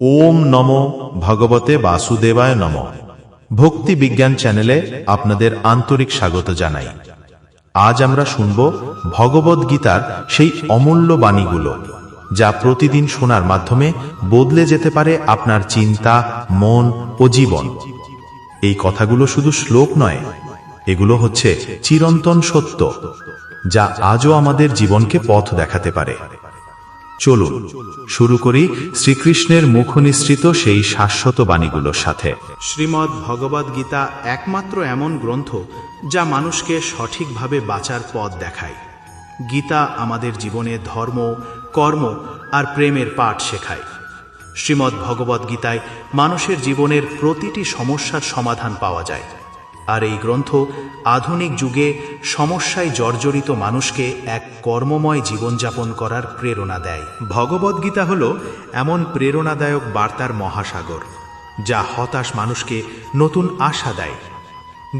ওম নম ভগবতে বাসুদেবায় নম। ভক্তি বিজ্ঞান চ্যানেলে আপনাদের আন্তরিক স্বাগত জানাই। আজ আমরা শুনব ভগবদ গীতার সেই অমূল্য বাণীগুলো, যা প্রতিদিন শোনার মাধ্যমে বদলে যেতে পারে আপনার চিন্তা, মন ও জীবন। এই কথাগুলো শুধু শ্লোক নয়, এগুলো হচ্ছে চিরন্তন সত্য, যা আজও আমাদের জীবনকে পথ দেখাতে পারে। চলুন, শুরু করি শ্রীকৃষ্ণের মুখ নিঃসৃত সেই শাশ্বত বাণীগুলোর সাথে। শ্রীমদ্ ভগবদ গীতা একমাত্র এমন গ্রন্থ যা মানুষকে সঠিকভাবে বাঁচার পথ দেখায়। গীতা আমাদের জীবনে ধর্ম, কর্ম আর প্রেমের পাঠ শেখায়। শ্রীমদ্ ভগবদ গীতায় মানুষের জীবনের প্রতিটি সমস্যার সমাধান পাওয়া যায়। আর এই গ্রন্থ আধুনিক যুগে সমস্যায় জর্জরিত মানুষকে এক কর্মময় জীবনযাপন করার প্রেরণা দেয়। ভগবদ্গীতা হল এমন প্রেরণাদায়ক বার্তার মহাসাগর, যা হতাশ মানুষকে নতুন আশা দেয়।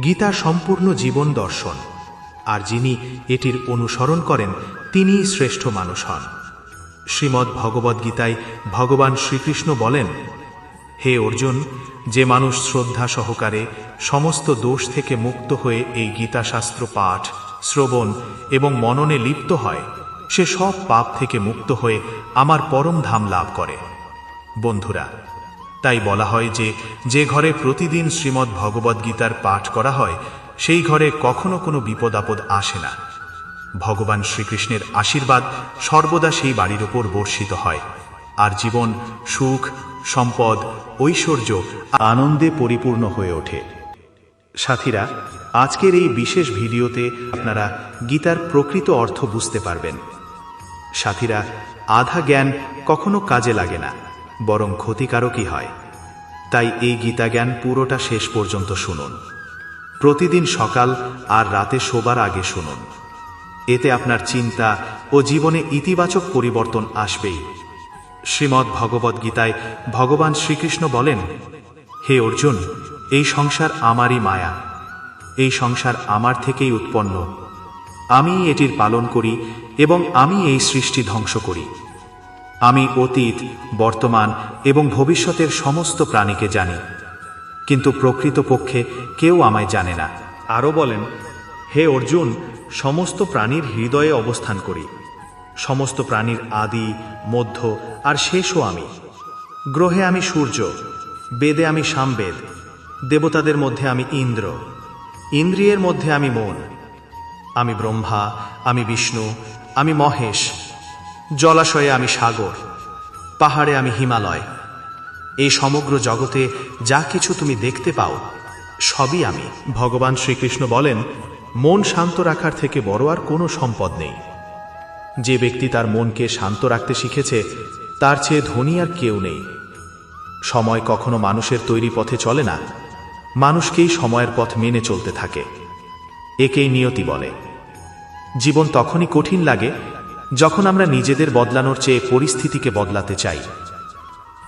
গীতা সম্পূর্ণ জীবন দর্শন, আর যিনি এটির অনুসরণ করেন, তিনিই শ্রেষ্ঠ মানুষ হন। শ্রীমদ্ ভগবদ্গীতায় ভগবান শ্রীকৃষ্ণ বলেন, হে অর্জুন যে মানুষ শ্রদ্ধা সহকারে সমস্ত দোষ থেকে মুক্ত হয়ে এই গীতাশাস্ত্র পাঠ, শ্রবণ এবং মননে লিপ্ত হয়, সে সব পাপ থেকে মুক্ত হয়ে আমার পরম ধাম লাভ করে। বন্ধুরা, তাই বলা হয় যে যে ঘরে প্রতিদিন শ্রীমদ্ ভগবদ্গীতার পাঠ করা হয়, সেই ঘরে কখনো কোনো বিপদ আপদ আসে না। ভগবান শ্রীকৃষ্ণের আশীর্বাদ সর্বদা সেই বাড়ির ওপর বর্ষিত হয়, আর জীবন সুখ সম্পদ, ঐশ্বর্য আনন্দে পরিপূর্ণ হয়ে ওঠে। সাথীরা, আজকের এই বিশেষ ভিডিওতে আপনারা গীতার প্রকৃত অর্থ বুঝতে পারবেন। সাথীরা, আধা জ্ঞান কখনো কাজে লাগে না, বরং ক্ষতিকারকই হয়। তাই এই গীতা জ্ঞান পুরোটা শেষ পর্যন্ত শুনুন। প্রতিদিন সকাল আর রাতে শোবার আগে শুনুন। এতে আপনার চিন্তা ও জীবনে ইতিবাচক পরিবর্তন আসবেই। শ্রীমদ্ ভগবদ গীতায় ভগবান শ্রীকৃষ্ণ বলেন, হে অর্জুন, এই সংসার আমারই মায়া। এই সংসার আমার থেকেই উৎপন্ন। আমি এটির পালন করি এবং আমি এই সৃষ্টি ধ্বংস করি। আমি অতীত, বর্তমান এবং ভবিষ্যতের সমস্ত প্রাণীকে জানি, কিন্তু প্রকৃতপক্ষে কেউ আমায় জানে না। আরও বলেন, হে অর্জুন, সমস্ত প্রাণীর হৃদয়ে অবস্থান করি। সমস্ত প্রাণীর আদি, মধ্য আর শেষও আমি। গ্রহে আমি সূর্য, বেদে আমি সামবেদ, দেবতাদের মধ্যে আমি ইন্দ্র, ইন্দ্রিয়ের মধ্যে আমি মন, আমি ব্রহ্মা, আমি বিষ্ণু, আমি মহেশ, জলাশয়ে আমি সাগর, পাহাড়ে আমি হিমালয়। এই সমগ্র জগতে যা কিছু তুমি দেখতে পাও, সবই আমি। ভগবান শ্রীকৃষ্ণ বলেন, মন শান্ত রাখার থেকে বড় আর কোনো সম্পদ নেই। যে ব্যক্তি তার মনকে শান্ত রাখতে শিখেছে, তার চেয়ে ধনী আর কেউ নেই। সময় কখনো মানুষের তৈরি পথে চলে না, মানুষকেই সময়ের পথ মেনে চলতে থাকে। একেই নিয়তি বলে। জীবন তখনই কঠিন লাগে, যখন আমরা নিজেদের বদলানোর চেয়ে পরিস্থিতিকে বদলাতে চাই।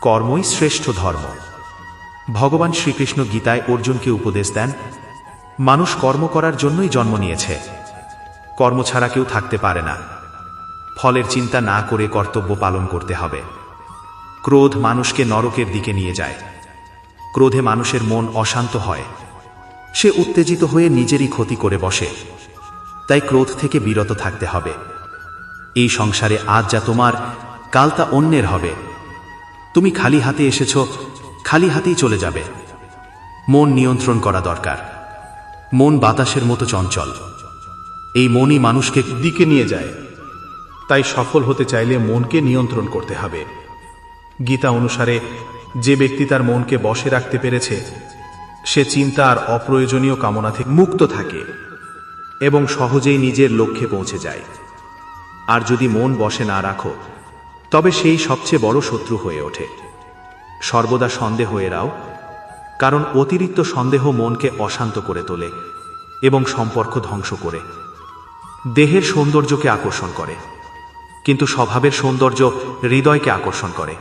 কর্মই শ্রেষ্ঠ ধর্ম। ভগবান শ্রীকৃষ্ণ গীতায় অর্জুনকে উপদেশ দেন, মানুষ কর্ম করার জন্যই জন্ম নিয়েছে। কর্ম ছাড়া কেউ থাকতে পারে না। ফলের চিন্তা না করে কর্তব্য পালন করতে হবে। ক্রোধ মানুষকে নরকের দিকে নিয়ে যায়। ক্রোধে মানুষের মন অশান্ত হয়। সে উত্তেজিত হয়ে নিজেরই ক্ষতি করে বসে। তাই ক্রোধ থেকে বিরত থাকতে হবে। এই সংসারে আজ যা তোমার, কাল তা অন্যের হবে। তুমি খালি হাতে এসেছ, খালি হাতেই চলে যাবে। মন নিয়ন্ত্রণ করা দরকার। মন বাতাসের মতো চঞ্চল। এই মনই মানুষকে দিকে নিয়ে যায়। তাই সফল হতে চাইলে মনকে নিয়ন্ত্রণ করতে হবে। গীতা অনুসারে, যে ব্যক্তি তার মনকে বশে রাখতে পেরেছে, সে চিন্তা আর অপ্রয়োজনীয় কামনা থেকে মুক্ত থাকে এবং সহজেই নিজের লক্ষ্যে পৌঁছে যায়। আর যদি মন বসে না রাখো, তবে সেই সবচেয়ে বড় শত্রু হয়ে ওঠে। সর্বদা সন্দেহ এরাও কারণ অতিরিক্ত সন্দেহ মনকে অশান্ত করে তোলে এবং সম্পর্ক ধ্বংস করে। দেহের সৌন্দর্যকে আকর্ষণ করে। কিন্তু স্বভাবের সৌন্দর্য হৃদয়কে আকর্ষণ করে।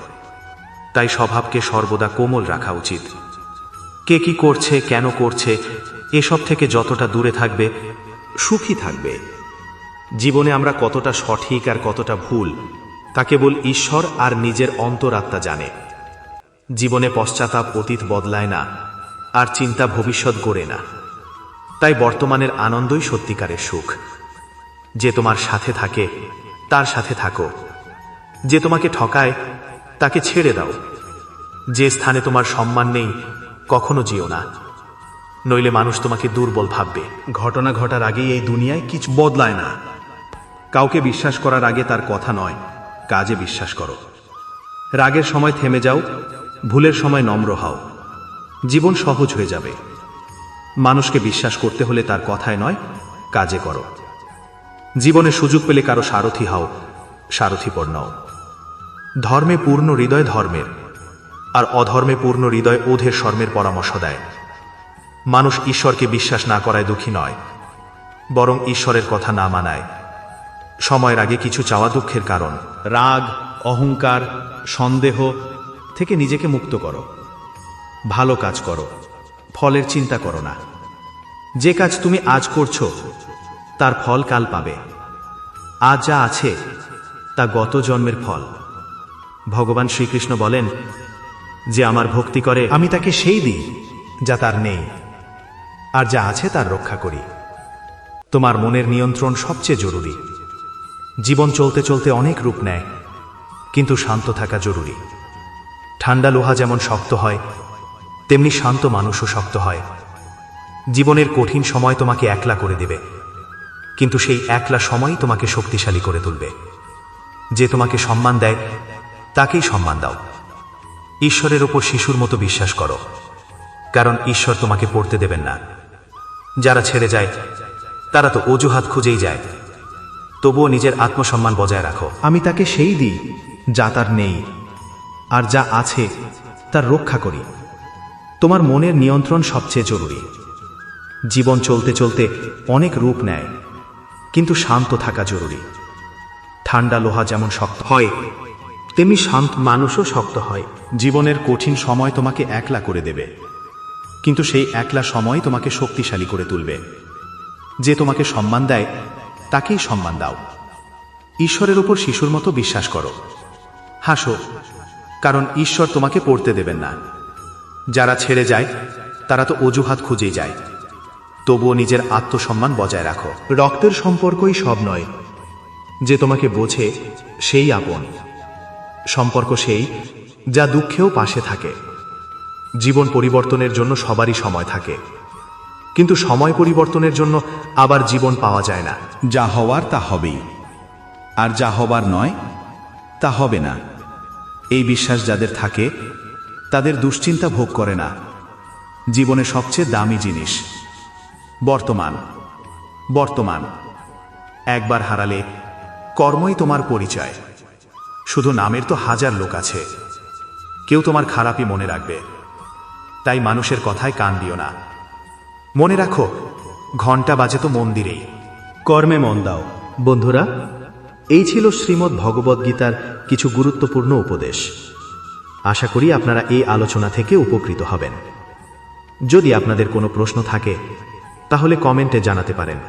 তাই স্বভাবকে সর্বদা কোমল রাখা উচিত। কে কি করছে, কেন করছে, এসব থেকে যতটা দূরে থাকবে, সুখী থাকবে। জীবনে আমরা কতটা সঠিক আর কতটা ভুল, তা কেবল ঈশ্বর আর নিজের অন্তরাত্মা জানে। জীবনে পশ্চাতাপ অতীত বদলায় না, আর চিন্তা ভবিষ্যৎ গড়ে না। তাই বর্তমানের আনন্দই সত্যিকারের সুখ। যে তোমার সাথে থাকে তার সাথে থাকো। যে তোমাকে ঠকায়, তাকে ছেড়ে দাও। যে স্থানে তোমার সম্মান নেই, কখনো যেও না। নইলে মানুষ তোমাকে দুর্বল ভাববে। ঘটনা ঘটার আগেই এই দুনিয়ায় কিছু বদলায় না। কাউকে বিশ্বাস করার আগে তার কথা নয়, কাজে বিশ্বাস করো। রাগের সময় থেমে যাও, ভুলের সময় নম্র হও। জীবন সহজ হয়ে যাবে। মানুষকে বিশ্বাস করতে হলে তার কথায় নয়, কাজে করো। জীবনে সুযোগ পেলে কারও সারথি হও সারথিপর নও ধর্মে পূর্ণ হৃদয় ধর্মের, আর অধর্মে পূর্ণ হৃদয় ওধের শর্মের পরামর্শ দেয়। মানুষ ঈশ্বরকে বিশ্বাস না করায় দুঃখী নয়, বরং ঈশ্বরের কথা না মানায়। সময়ের আগে কিছু চাওয়া দুঃখের কারণ, রাগ, অহংকার, সন্দেহ থেকে নিজেকে মুক্ত করো। ভালো কাজ করো, ফলের চিন্তা করো না। যে কাজ তুমি আজ করছ তার ফল কাল পাবে। আজ যা আছে, তা গত জন্মের ফল। ভগবান শ্রীকৃষ্ণ বলেন, যে আমার ভক্তি করে, আমি তাকে সেই দিই, যা তার নেই। আর যা আছে, তার রক্ষা করি। তোমার মনের নিয়ন্ত্রণ সবচেয়ে জরুরি। জীবন চলতে চলতে অনেক রূপ নেয়, কিন্তু শান্ত থাকা জরুরি। ঠান্ডা লোহা যেমন শক্ত হয়, তেমনি শান্ত মানুষও শক্ত হয়। জীবনের কঠিন সময় তোমাকে একলা করে দেবে। কিন্তু সেই একলা সময়ই তোমাকে শক্তিশালী করে তুলবে। যে তোমাকে সম্মান দেয়, তাকেই সম্মান দাও। ঈশ্বরের ওপর শিশুর মতো বিশ্বাস করো, কারণ ঈশ্বর তোমাকে পড়তে দেবেন না। যারা ছেড়ে যায়, তারা তো অজুহাত খুঁজেই যায়। তবুও নিজের আত্মসম্মান বজায় রাখো। আমি তাকে সেই দিই, যা তার নেই, আর যা আছে, তার রক্ষা করি। তোমার মনের নিয়ন্ত্রণ সবচেয়ে জরুরি। জীবন চলতে চলতে অনেক রূপ নেয়। কিন্তু শান্ত থাকা জরুরি। ঠান্ডা লোহা যেমন শক্ত হয়, তেমনি শান্ত মানুষও শক্ত হয়। জীবনের কঠিন সময় তোমাকে একলা করে দেবে। কিন্তু সেই একলা সময় তোমাকে শক্তিশালী করে তুলবে। যে তোমাকে সম্মান দেয়, তাকেই সম্মান দাও। ঈশ্বরের উপর শিশুর মতো বিশ্বাস করো। হাসো, কারণ ঈশ্বর তোমাকে পড়তে দেবেন না। যারা ছেড়ে যায়, তারা তো অজুহাত খুঁজেই যায়। তবুও নিজের আত্মসম্মান বজায় রাখো। রক্তের সম্পর্কই সব নয়। যে তোমাকে বোঝে, সেই আপন। সম্পর্ক সেই যা দুঃখেও পাশে থাকে। জীবন পরিবর্তনের জন্য সবারই সময় থাকে। কিন্তু সময় পরিবর্তনের জন্য আবার জীবন পাওয়া যায় না। যা হওয়ার তা হবেই। আর যা হবার নয়, তা হবে না। এই বিশ্বাস যাদের থাকে, তাদের দুশ্চিন্তা ভোগ করে না। জীবনে সবচেয়ে দামি জিনিস। বর্তমান। বর্তমান। একবার হারালে কর্মই তোমার পরিচয়। শুধু নামের তো হাজার লোক আছে। কেউ তোমার খারাপই মনে রাখবে। তাই মানুষের কথায় কান দিও না। মনে রাখো ঘণ্টা বাজে তো মন্দিরেই। কর্মে মন দাও। বন্ধুরা, এই ছিল শ্রীমদ্ ভগবদ্গীতার কিছু গুরুত্বপূর্ণ উপদেশ। আশা করি আপনারা এই আলোচনা থেকে উপকৃত হবেন। যদি আপনাদের কোনো প্রশ্ন থাকে তাহলে কমেন্টে জানাতে পারেন।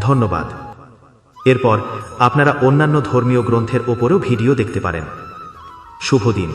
ধন্যবাদ। এরপর আপনারা অন্যান্য ধর্মীয় গ্রন্থের ওপরও ভিডিও দেখতে পারেন। শুভ দিন